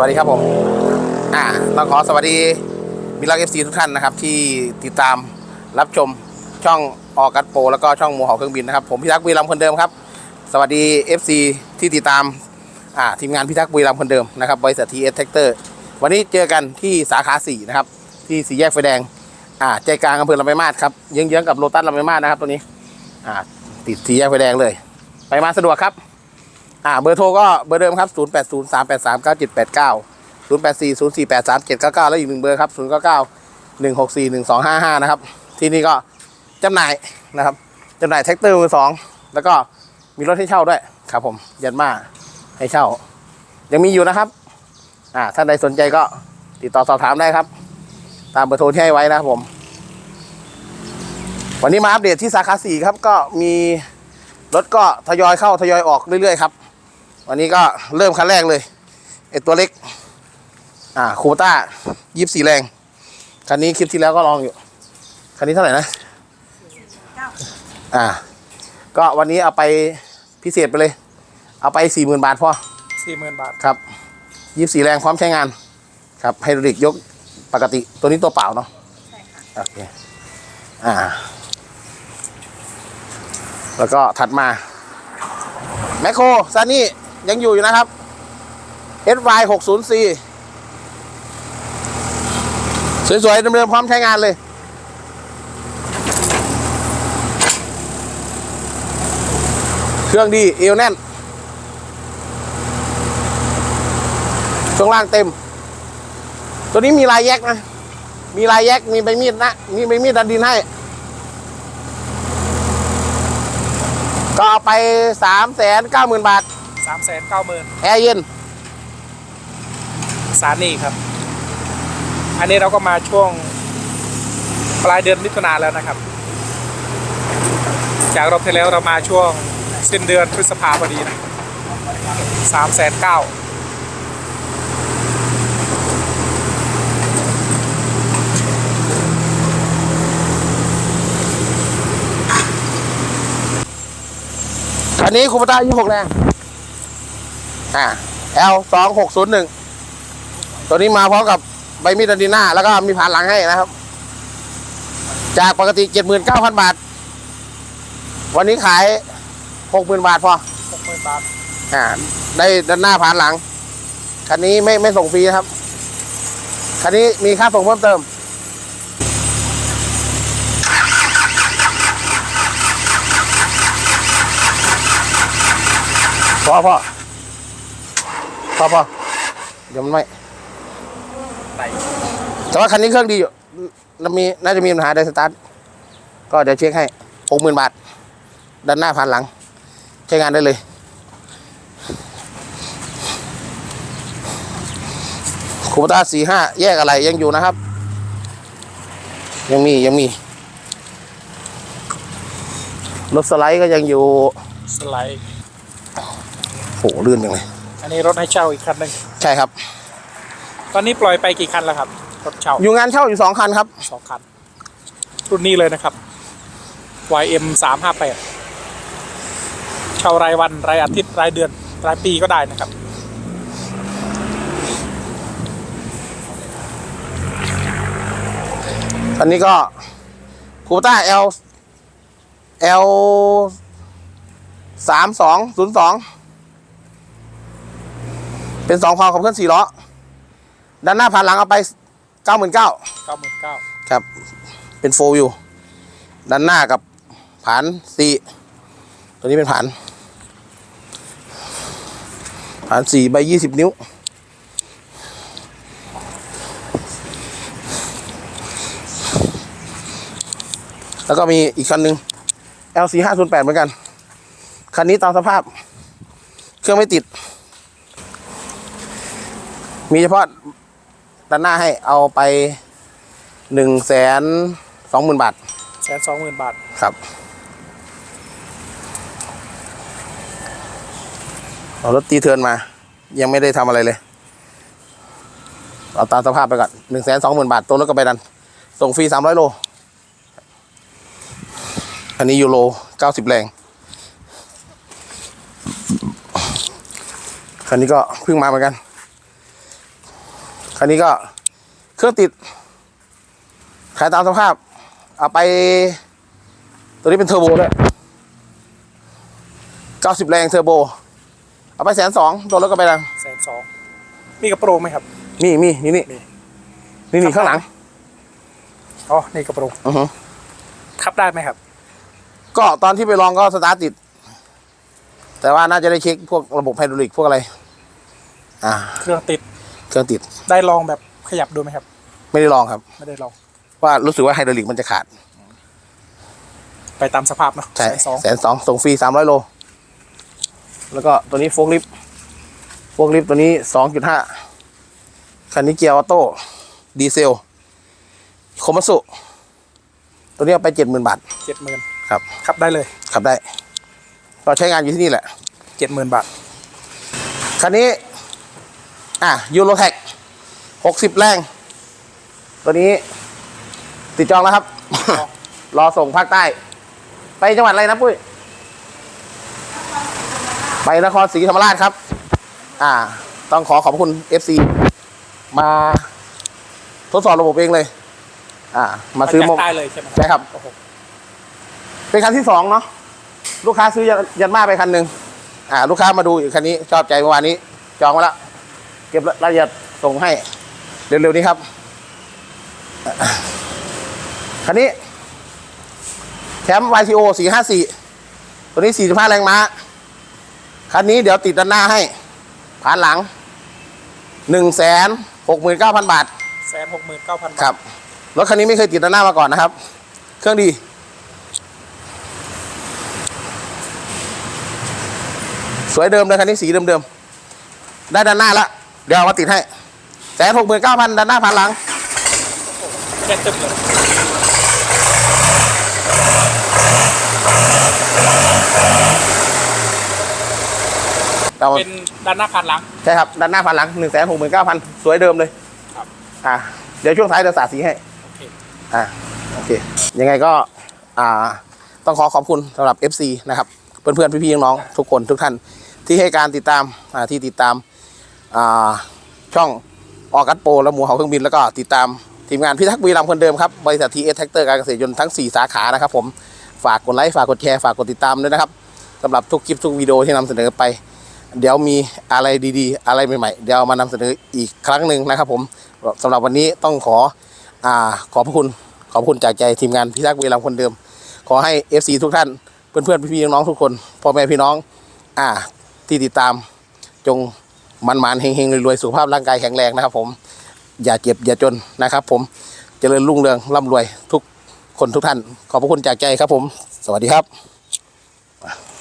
สวัสดีครับผม อ่าต้องขอสวัสดีมิลลักเอฟซีทุกท่านนะครับ ที่ติดตามรับชมช่องออกัสโปแล้วก็ช่องหมูห่าเครื่องบินนะครับ ผมพิทักษ์บุรีรัมคนเดิมครับ สวัสดี FC ที่ติดตามอ่าทีมงานพิทักษ์บุรีรัมคนเดิมนะครับบริษัททีเอสแท็กเตอร์วันนี้เจอกันที่สาขา4นะครับที่สี่แยกไฟแดงอ่าใจกลางอำเภอลำปางมาศครับเยื้องๆกับโลตัสลำปางมาศนะครับตัวนี้อ่าติดสี่แยกไฟแดงเลย ไปมาสะดวกครับ อ่าเบอร์โทรก็เบอร์เดิมครับ 0 8 0 3 8 3 9 7 8 9 0 8 4 0 4 8 3 7 9 9 แล้วอีกหนึ่งเบอร์ครับ 0 9 9 1 6 4 1 2 5 5 นะครับ ที่นี่ก็จำหน่ายนะครับจำหน่ายแท็กเตอร์มือสองแล้วก็มีรถให้เช่าด้วยครับผมยันมาให้เช่า ยังมีอยู่นะครับอ่าท่านใดสนใจก็ติดต่อสอบถามได้ครับ ตามเบอร์โทรที่ให้ไว้นะครับผม วันนี้มาอัปเดตที่สาขาสี่ครับ ก็มีรถก็ทยอยเข้าทยอยออกเรื่อยๆครับ วันนี้ก็เริ่มคันแรกเลยไอตัวเล็ก อ่าคูต้ายี่สี่แรง คันนี้คลิปที่แล้วก็ลองอยู่ คันนี้เท่าไหร่นะอ่า ก็วันนี้เอาไปพิเศษไปเลย เอาไปสี่หมื่นบาทพอสี่หมื่นบาทครับยี่สี่แรงพร้อมใช้งาน ครับไฮดรอลิกยกปกติตัวนี้ตัวเปล่าเนาะใช่ค่ะโอเคอ่า แล้วก็ถัดมา แมคโครซานี่ ยังอยู่อยู่นะครับ SY 6 0 C สวยๆเดิมพร้อมใช้งานเลย เครื่องดีเอวแน่นช่วงล่างเต็ม ตัวนี้มีลายแยกนะ มีลายแยกมีใบมีดนะมีใบมีดดันดินให้ ก็เอาไปสามแสนเก้าหมื่นบาท สามแสนเก้าหมื่นแอร์เย็นสานี่ครับ อันนี้เราก็มาช่วงปลายเดือนมิถุนาแล้วนะครับ จากรอบที่แล้วเรามาช่วงสิ้นเดือนพฤษภาพอดีนะสามแสนเก้าคันนี้คูปต้ายี่หกแรง อ่า L สองหกศูนย์หนึ่งตัวนี้มาพร้อมกับใบมีดดันดิน่าแล้วก็มีผ่านหลังให้นะครับ จากปกติเจ็ดหมื่นเก้าพันบาท วันนี้ขายหกหมื่นบาทพอหกหมื่นบาทอ่าได้ด้านหน้าผ่านหลัง คันนี้ไม่ไม่ส่งฟรีนะครับ คันนี้มีค่าส่งเพิ่มเติมพอพอ พอพอเดี๋ยวมันไม่ไปแต่ว่าคันนี้เครื่องดีอยู่น่ามีน่าจะมีปัญหาไดสตาร์ทก็เดี๋ยวเช็คให้หกหมื่นบาทด้านหน้าผ่านหลัง ใช้งานได้เลย คูปต้าสี่ห้าแยกอะไรยังอยู่นะครับ ยังมียังมีรถสไลด์ก็ยังอยู่ สไลด์โหลื่นจังเลย อันนี้รถให้เช่าอีกคันหนึ่งใช่ครับ ตอนนี้ปล่อยไปกี่คันแล้วครับ รถเช่าอยู่งานเช่าอยู่สองคันครับสองคัน รุ่นนี้เลยนะครับ YM สามห้าแปดเช่ารายวันรายอาทิตย์รายเดือนรายปีก็ได้นะครับ อันนี้ก็คูปต้า L L สามสองศูนย์สอง เป็นสองพาวขับเคลื่อนสี่ล้อด้านหน้าผ่านหลังเอาไปเก้าหมื่นเก้าเก้าหมื่นเก้าครับ เป็นโฟอยู่ ด้านหน้ากับผานสี่ตัวนี้เป็นผานผานสี่ใบยี่สิบนิ้ว แล้วก็มีอีกคันหนึ่ง L 4 5 0 8เหมือนกัน คันนี้ตามสภาพ เครื่องไม่ติด มีเฉพาะด้านหน้าให้เอาไปหนึ่งแสนสองหมื่นบาทแสนสองหมื่นบาท ครับ เอารถตีเทิร์นมา ยังไม่ได้ทำอะไรเลย เอาตามสภาพไปก่อนหนึ่งแสนสองหมื่นบาท ตัวรถก็ไปดัน ส่งฟรีสามร้อยโล อันนี้ยูโรเก้าสิบแรง คันนี้ก็เพิ่งมาเหมือนกัน คันนี้ก็เครื่องติด ขายตามสภาพ เอาไป ตัวนี้เป็นเทอร์โบด้วย90แรงเทอร์โบ เอาไปแสนสองโดนรถก็ไปดังแสนสองมีกระโปรงไหมครับมีมีนี่นี่มีนี่นี่ข้างหลัง อ๋อ นี่กระโปรงอือฮึขับได้ไหมครับ ก็ตอนที่ไปลองก็สตาร์ทติด แต่ว่าน่าจะได้เช็คพวกระบบไฮดรอลิกพวกอะไร อ่า เครื่องติด เครื่องติด ได้ลองแบบขยับดูไหมครับ ไม่ได้ลองครับ ไม่ได้ลอง ว่ารู้สึกว่าไฮดรอลิกมันจะขาด ไปตามสภาพเนาะใช่แสนสองแสนสองส่งฟรีสามร้อยโล แล้วก็ตัวนี้โฟกลิฟต์โฟกลิฟต์ตัวนี้สองจุดห้าคันนี้เกียร์ออโต้ดีเซลโคมัสุตัวนี้เอาไปเจ็ดหมื่นบาท เจ็ดหมื่นครับ ขับได้เลยขับได้ก็ใช้งานอยู่ที่นี่แหละ เจ็ดหมื่นบาท คันนี้ อะยูโรแท็กหกสิบแรง ตัวนี้ ติดจองแล้วครับ รอส่งภาคใต้ ไปจังหวัดอะไรนะปุ้ย ไปนครศรีธรรมราชครับ อ่า ต้องขอขอบคุณ FC มาทดสอบระบบเองเลย อ่า มาซื้อจาโมกใต้เลยใช่ไหมใช่ครับ โอ้โหเป็นคันที่สองเนาะลูกค้าซื้อยันยันมาไปคันหนึ่งอ่า ลูกค้ามาดูอีกคันนี้ชอบใจเมื่อวานนี้ จองมาแล้ว เก็บรายละเอียดส่งให้ เร็วๆนี้ครับอะคันนี้แชมป์ YTO 454 ตัวนี้ 45 แรงม้า คันนี้เดี๋ยวติดด้านหน้าให้ ผ่านหลัง 169,000 บาทแสนหกหมื่นเก้าพันครับ รถคันนี้ไม่เคยติดด้านหน้ามาก่อนนะครับ เครื่องดี สวยเดิมเลยคันนี้สีเดิมๆ ได้ด้านหน้าแล้ว เดี๋ยวเอามาติดให้แสนหกหมื่นเก้าพันด้านหน้าผ่านหลังแค่ตึ๊บเลยเอาเป็นด้านหน้าผ่านหลัง ใช่ครับ ด้านหน้าผ่านหลังหนึ่งแสนหกหมื่นเก้าพันสวยเดิมเลยครับอ่าเดี๋ยวช่วงท้ายเดี๋ยวสาดสีให้โอเคอ่าโอเค ยังไงก็อ่าต้องขอขอบคุณสำหรับ FC นะครับ เพื่อนๆ พี่ๆ น้องๆทุกคนทุกท่านที่ให้การติดตามอ่าที่ติดตามอ่า ช่องออกัสโปและหมูเห่าเครื่องบินแล้วก็ติดตามทีมงานพิทักษ์บุรีรัมคนเดิมครับ บริษัททีเอสแท็กเตอร์การเกษตรยนต์ทั้ง 4 สาขานะครับผมฝากกดไลค์ฝากกดแชร์ฝากกดติดตามด้วยนะครับสำหรับทุกคลิปทุกวิดีโอที่นำเสนอไป เดี๋ยวมีอะไรดีๆ อะไรใหม่ๆ เดี๋ยวมานำเสนออีกครั้งหนึ่งนะครับผมสำหรับวันนี้ต้องขออ่าขอบพระคุณขอบคุณจากใจทีมงานพิทักษ์บุรีรัมคนเดิม ขอให้ FC ทุกท่านเพื่อนๆพี่ๆน้องๆทุกคนพ่อแม่พี่น้องอ่าที่ติดตามจง มันมันเฮงๆรวยๆสุขภาพร่างกายแข็งแรงนะครับ ผม อย่าเจ็บอย่าจนนะครับ ผมเจริญรุ่งเรืองร่ำรวยทุกคนทุกท่าน ขอบพระคุณจากใจครับผม สวัสดีครับ